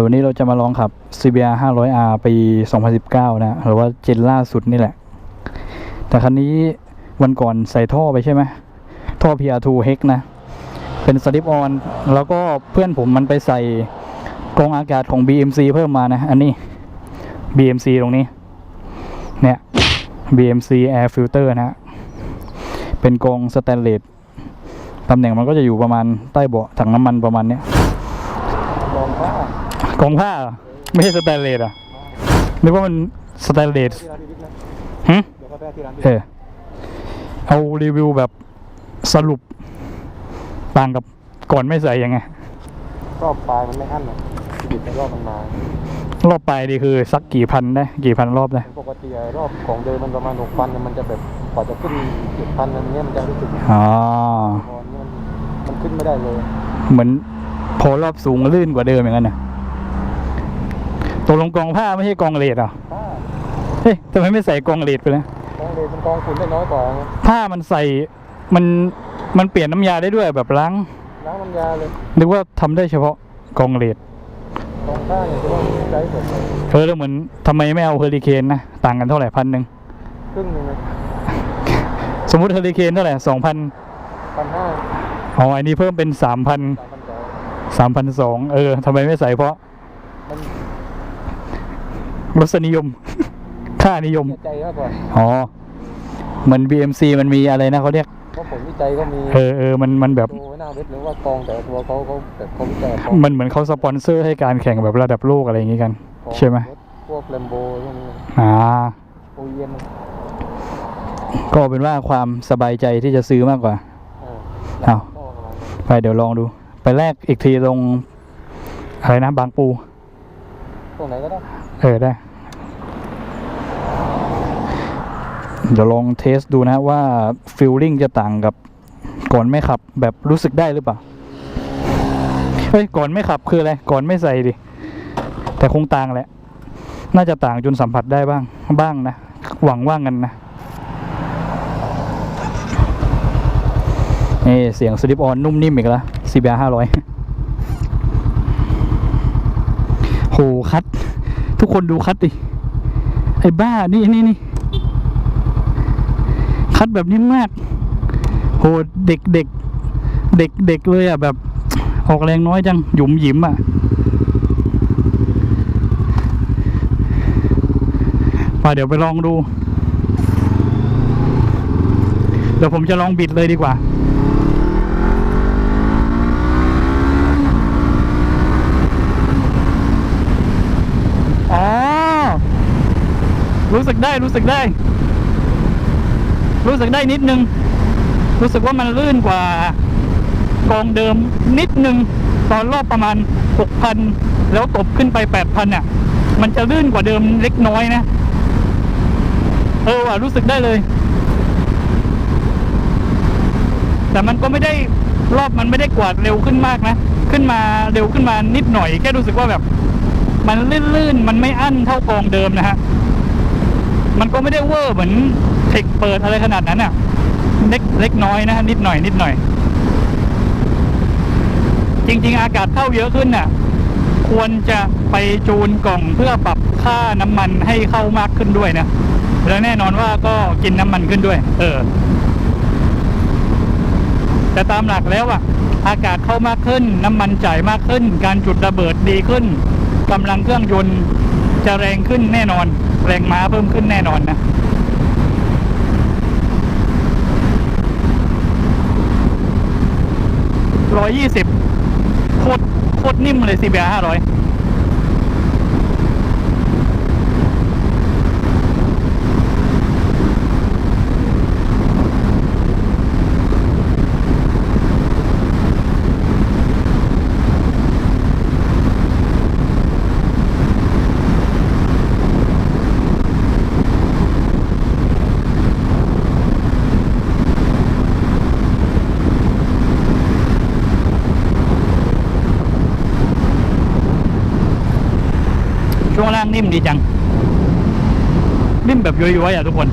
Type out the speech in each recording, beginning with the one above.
เดี๋ยววันนี้เราจะมาลองขับ CBR 500R ปี 2019 นะ หรือว่าเจนล่าสุดนี่แหละ แต่คันนี้วันก่อนใส่ท่อไปใช่ไหม ท่อ PR2 Hex นะ เป็นสลิปออน แล้วก็เพื่อนผมมันไปใส่กรองอากาศของ BMC เพิ่มมานะ อันนี้ BMC ตรงนี้ เนี่ย BMC Air Filter นะฮะเป็นกรองสแตนเลสตำแหน่งมันก็จะอยู่ประมาณใต้เบาะถังน้ำมันประมาณเนี้ย องผ้าเหรอไม่ใช่สแตนเลสเหรอะนึกว่ามันสแตนเลสที่ร้านพิวิทย์นะหึเดี๋ยวเขาไปที่ร้านพิเอวิทย์อเอารีวิวแบบสรุปต่างกับก่อนไม่ใส่ยังไงรอบปลายมันไม่อั้นหรอกบิดในรอบมันมารอบไปดีคือสักกี่พันได้กี่พันรอบได้ปกติไอ้รอบของเดิมมันประมาณหกพันมันจะแบบกว่าจะขึ้นเจ็ดพันอันเนี้ยมันจะรู้สึกอ๋อพอเนี้ยมันมันขึ้นไม่ได้เลย เหมือนพอรอบสูงลื่นกว่าเดิมอย่างนั้นนะ ตกลงกองผ้าไม่ใช่กองเลดเหรอะถ้าเฮ้ยทำไมไม่ใส่กองเลดไปเลยกองเลยมันกองฝุ่นได้น้อยกว่าไงผ้ามันใส่มันมันเปลี่ยนน้ำยาได้ด้วยแบบล้างล้างน้ำยาเลยนึกว่าทำได้เฉพาะกองเลดกองข้างเนี่ยที่ว่าใช้หมดเลยเออแล้วเหมือนทำไมไม่เอาเฮอริเคนนะต่างกันเท่าไหร่พันหนึ่งครึ่งหนึงเลยสมมติเฮอริเคนเท่าไหร่สองพันพันห้าอ๋ออันนี้เพิ่มเป็นสามพันสามพันสองสามพันสองเออทำไมไม่ใส่เพราะมัน รสนิยม ค่านิยมเสียใจมากกว่าอ๋อ เหมือน BMC มันมีอะไรนะเขาเรียก เพราะผลวิจัยก็มีเออเออมันมันแบบ ดูไว้หน้าเว็บหรือว่ากองแต่ละตัวเขาเขาแบบเขาวิจัยกองมันเหมือนเขาสปอนเซอร์ให้การแข่งแบบระดับโลกอะไรอย่างงี้กัน ของใช่ไหม รถพวกแลมโบพวกนี้อ่า โอเอ็มก็เป็นว่าความสบายใจที่จะซื้อมากกว่าเออเอาก็ประมาณนั้นไปเดี๋ยวลองดู ไปแรกอีกทีตรงอะไรนะบางปู ตรงไหนก็ได้ เออได้ เดี๋ยวลองเทสดูนะว่าฟิลลิ่งจะต่างกับก่อนไม่ขับแบบรู้สึกได้หรือเปล่า เฮ้ย ก่อนไม่ขับคืออะไร ก่อนไม่ใส่ดิ แต่คงต่างแหละ น่าจะต่างจนสัมผัสได้บ้าง บ้างนะ หวังว่างันนะนี่เสียงสลิปออนนุ่มนิ่มอีกแล้ว CBR 500 โห คัด ทุกคนดูคัดดิ ไอ้บ้า นี่นี่นี่คัดแบบนิ่มมาก โหเด็กเด็กเด็กเด็กเลยอะ แบบออกแรงน้อยจัง หยุมหยิมอะ มาเดี๋ยวไปลองดู เดี๋ยวผมจะลองบิดเลยดีกว่า รู้สึกได้รู้สึกได้ รู้สึกได้นิดนึง รู้สึกว่ามันลื่นกว่ากองเดิมนิดนึง ตอนรอบประมาณหกพันแล้วตบขึ้นไปแปดพันเนี่ยมันจะลื่นกว่าเดิมเล็กน้อยนะ เออว่ะรู้สึกได้เลย แต่มันก็ไม่ได้รอบมันไม่ได้กวาดเร็วขึ้นมากนะ ขึ้นมาเร็วขึ้นมานิดหน่อย แค่รู้สึกว่าแบบ มันลื่นๆ มันไม่อั้นเท่ากองเดิมนะฮะ มันก็ไม่ได้เวอร์เหมือนเทคเปิดอะไรขนาดนั้นอะเล็กเล็กน้อยนะฮะนิดหน่อยนิดหน่อย จริง ๆ อากาศเข้าเยอะขึ้นน่ะ ควรจะไปจูนกล่องเพื่อปรับค่าน้ำมันให้เข้ามากขึ้นด้วยนะแล้วแน่นอนว่าก็กินน้ำมันขึ้นด้วย เออ แต่ตามหลักแล้วอะอากาศเข้ามากขึ้น น้ำมันจ่ายมากขึ้น การจุดระเบิดดีขึ้นกำลังเครื่องยนต์ จะแรงขึ้นแน่นอน แรงม้าเพิ่มขึ้นแน่นอนนะร้อยยี่สิบโคตรโคตรนิ่มเลย CBR ห้าร้อย่วงล่างนิ่มดีจัง นิ่มแบบย้อยๆอะทุกคน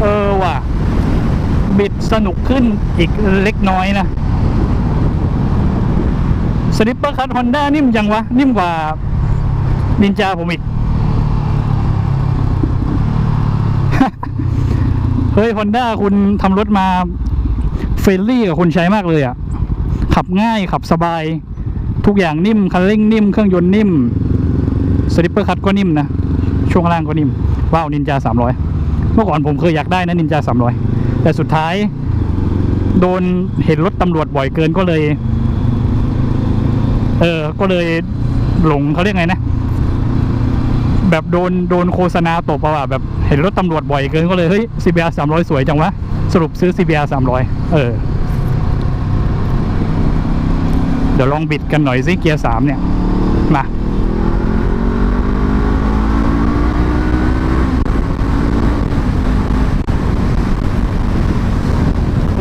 เออว่ะ บิดสนุกขึ้นอีกเล็กน้อยนะสลิปเปอร์คัทฮอนด้านิ่มจังวะ นิ่มกว่านินจาผมอีก เฮ้ยฮอนด้าคุณทำรถมาเฟรนลี่กับคนใช้มากเลยอะ่ะ ขับง่ายขับสบาย ทุกอย่างนิ่ม คันเร่งนิ่ม เครื่องยนต์นิ่ม สลิปเปอร์คัทก็นิ่มนะ ช่วงล่างก็นิ่ม ว้าวนินจาสามร้อยเมื่อก่อนผมเคยอยากได้นะนินจาสามร้อยแต่สุดท้าย โดนเห็นรถตำรวจบ่อยเกินก็เลย เออก็เลยหลงเขาเรียกไงนะ แบบโดนโดนโฆษณาตบอะว่ะแบบเห็นรถตำรวจบ่อยเกินก็เลย เฮ้ย CBR 300 สวยจังวะ สรุปซื้อ CBR 300 เออ เดี๋ยวลองบิดกันหน่อยสิเกียร์สามเนี่ย มา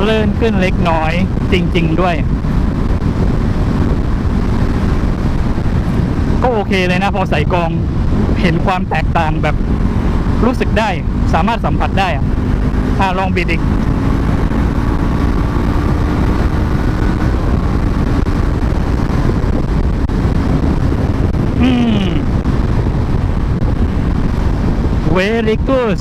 เลื่อนขึ้นเล็กน้อยจริง ๆ ด้วย ก็โอเคเลยนะ พอใส่กอง เห็นความแตกต่างแบบรู้สึกได้ สามารถสัมผัสได้อะลองบิดอีกเวริกูส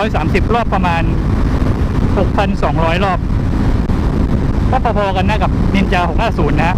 330 รอบประมาณ 6,200 รอบ ก็พอๆกันนะกับนินจา650 นะ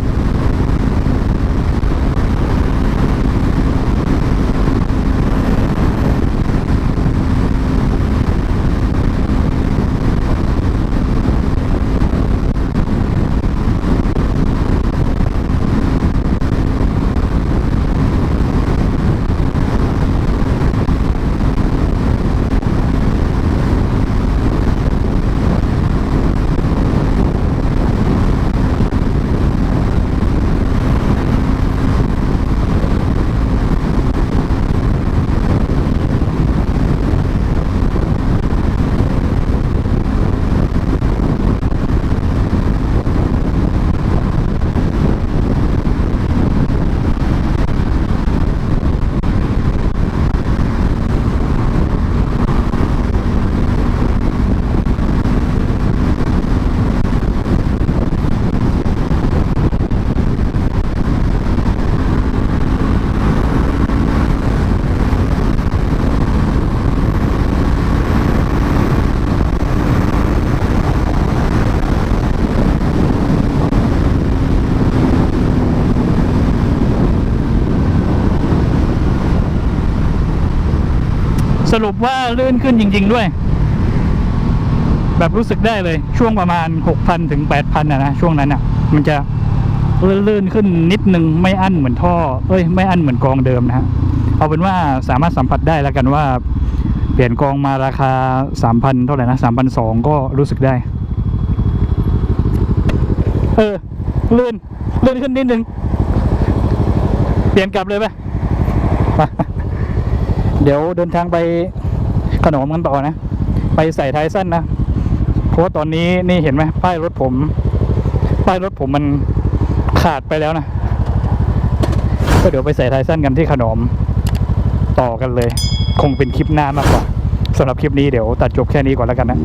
สรุปว่าลื่นขึ้นจริง ๆ ด้วย แบบรู้สึกได้เลยช่วงประมาณ 6,000 ถึง 8,000นะนะช่วงนั้นอะ มันจะลื่นขึ้นนิดนึงไม่อั้นเหมือนท่อ เอ้ย ไม่อั้นเหมือนกองเดิมนะฮะเอาเป็นว่าสามารถสัมผัสได้แล้วกันว่า เปลี่ยนกองมาราคา 3,000 เท่าไหร่นะ3,200 ก็รู้สึกได้ เออ ลื่น ลื่นขึ้นนิดนึง เปลี่ยนกลับเลยไหม เดี๋ยวเดินทางไปขนมกันต่อนะ ไปใส่ท้ายสั้นนะเพราะว่าตอนนี้นี่เห็นไหมป้ายรถผม ป้ายรถผมมันขาดไปแล้วนะก็เดี๋ยวไปใส่ท้ายสั้นกันที่ขนมต่อกันเลย คงเป็นคลิปหน้ามากกว่าสำหรับคลิปนี้เดี๋ยวตัดจบแค่นี้ก่อนแล้วกันนะ